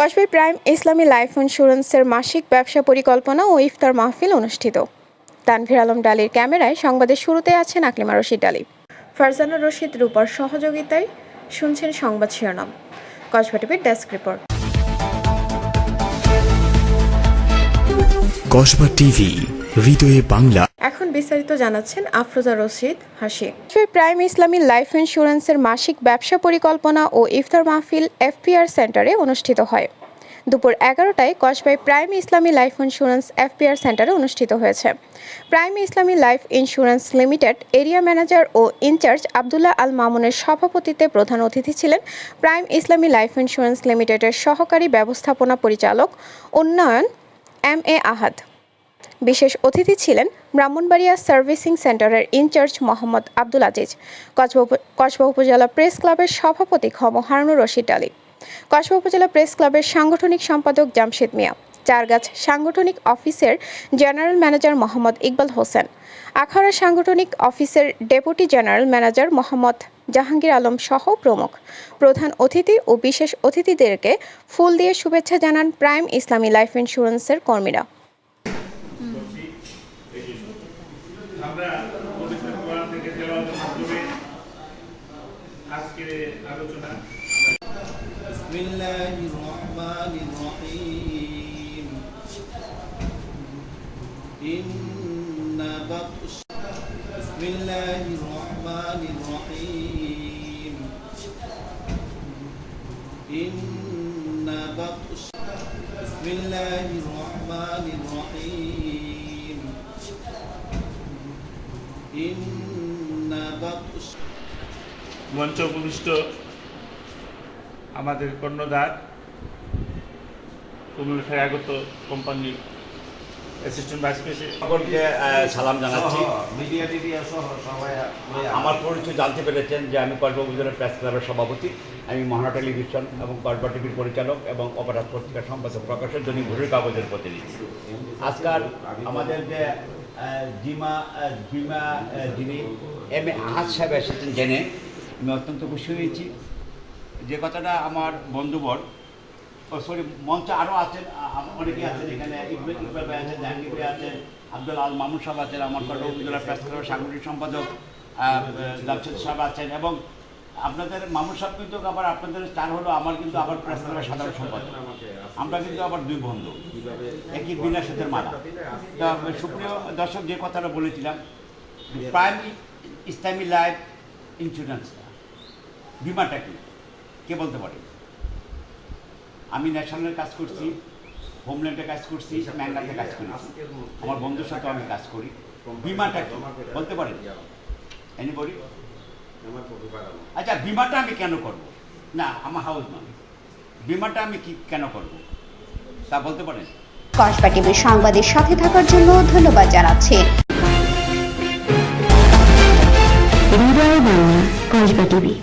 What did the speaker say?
কসবাই prime Islami life ইন্স্যুরেন্সের মাসিক ব্যবসা পরিকল্পনা ও ইফতার মাহফিল অনুষ্ঠিত। তানভীর আলম ডালির ক্যামেরায় সংবাদের শুরুতে আছেন আকলিমা রশিদ ডালি। ফারজানা রশিদ রূপার সহযোগিতায় শুনছেন সংবাদ শিরোনাম। কসবা টিভির ডেস্ক রিপোর্ট। কসবা টিভি। হৃদয়ে বাংলা। এখন বিস্তারিত জানাচ্ছেন আফরোজা রশিদ হাসি। প্রাইম ইসলামী লাইফ ইন্স্যুরেন্সের মাসিক ব্যবসা পরিকল্পনা ও ইফতার মাহফিল এফপিআর সেন্টারে অনুষ্ঠিত হয়। দুপুর এগারোটায় কসবাই Prime Islami Life Insurance FPR সেন্টারে অনুষ্ঠিত হয়েছে। Prime Islami Life Insurance Limited area manager ও ইনচার্জ আবদুল্লাহ আল মামুনের সভাপতিত্বে প্রধান অতিথি ছিলেন প্রাইম ইসলামী লাইফ ইন্স্যুরেন্স লিমিটেডের সহকারী ব্যবস্থাপনা পরিচালক উন্নয়ন এম এ আহাদ। বিশেষ অতিথি ছিলেন ব্রাহ্মণবাড়িয়া সার্ভিসিং সেন্টারের ইনচার্জ মোহাম্মদ আব্দুল আজিজ, কসবা উপজেলা প্রেস ক্লাবের সভাপতি খম হারুনুর রশিদ আলী, কসবা উপজেলা প্রেস ক্লাবের সাংগঠনিক সম্পাদক জামশেদ মিয়া, চারগাছ সাংগঠনিক অফিসের জেনারেল ম্যানেজার মোহাম্মদ ইকবাল হোসেন আখাড়া সাংগঠনিক অফিসের deputy general manager Mohammad Jahangir Alam সহ প্রমুখ। প্রধান অতিথি ও বিশেষ অতিথিদেরকে ফুল দিয়ে শুভেচ্ছা জানান প্রাইম ইসলামী লাইফ ইন্স্যুরেন্সের কর্মীরা। আমরা পবিত্র কোরআন থেকে তেলাওয়াতের মাধ্যমে আজকের আলোচনা بسم الله الرحمن الرحيم إن بطش بسم الله الرحمن الرحيم إن بطش بسم الله الرحمن الرحيم إن بطش মঞ্চ উপবিষ্ট আমাদের কর্ণধার কুমিল্লা থেকে আগত কোম্পানির অ্যাসিস্ট্যান্ট ভাইস প্রেসিডেন্ট সকলকে সালাম জানাচ্ছি। মিডিয়া টিডিয়া সহ সবাই আমার পরিচয় জানতে পেরেছেন যে আমি কসবা উপজেলা প্রেস ক্লাবের সভাপতি। আমি মহানা টেলিভিশন এবং কসবা টিভির পরিচালক এবং অপরাধ পত্রিকা সম্পাদক প্রকাশের জন্য ঘুরের কাগজের প্রতিনিধি। আজকাল আমাদের যে আহ, জিমা যিনি এম এ আহাজ সাহেব এসেছেন জেনে। আমি অত্যন্ত খুশি হয়েছি। যে কথাটা আমার বন্ধুবর ও সরি মঞ্চে আরও আছেন অনেকেই আছেন এখানে ইকবাল ইকবাল আছেন জাহাঙ্গীর ভাই আছেন আব্দুল আল মামুন সাহেব আছেন আমার কটা উপজেলা প্রেস ক্লাবের সাংগঠনিক সম্পাদক জামশেদ সাহেব আছেন এবং আপনাদের মামুন সাহেব কিন্তু আবার আপনাদের চার হলো, আমার কিন্তু আবার প্রেস ক্লাবের সাধারণ সম্পাদক। আমরা কিন্তু আবার দুই বন্ধু, একই বিনা মালা। তা, সুপ্রিয় দর্শক, যে কথাটা বলেছিলাম প্রাইম ইসলামী লাইফ ইন্স্যুরেন্স বিমাটা কি? কে বলতে পারে? আমি ন্যাশনালের কাজ করছি হোমল্যান্ডে কাজ করছি ম্যাঙ্গাতে কাজ করেছি আমার বন্ধুর সাথে আমি কাজ করি। বিমাটা কি? বলতে পারেন? এনিবডি আচ্ছা বিমাটা আমি কেন করব? না আমার হাউস নয়। বিমাটা আমি কি কেন করব? তা বলতে পারেন? কসবা টিভির সংবাদের সাথে থাকার জন্য ধন্যবাদ জানাচ্ছি। কসবা টিভি।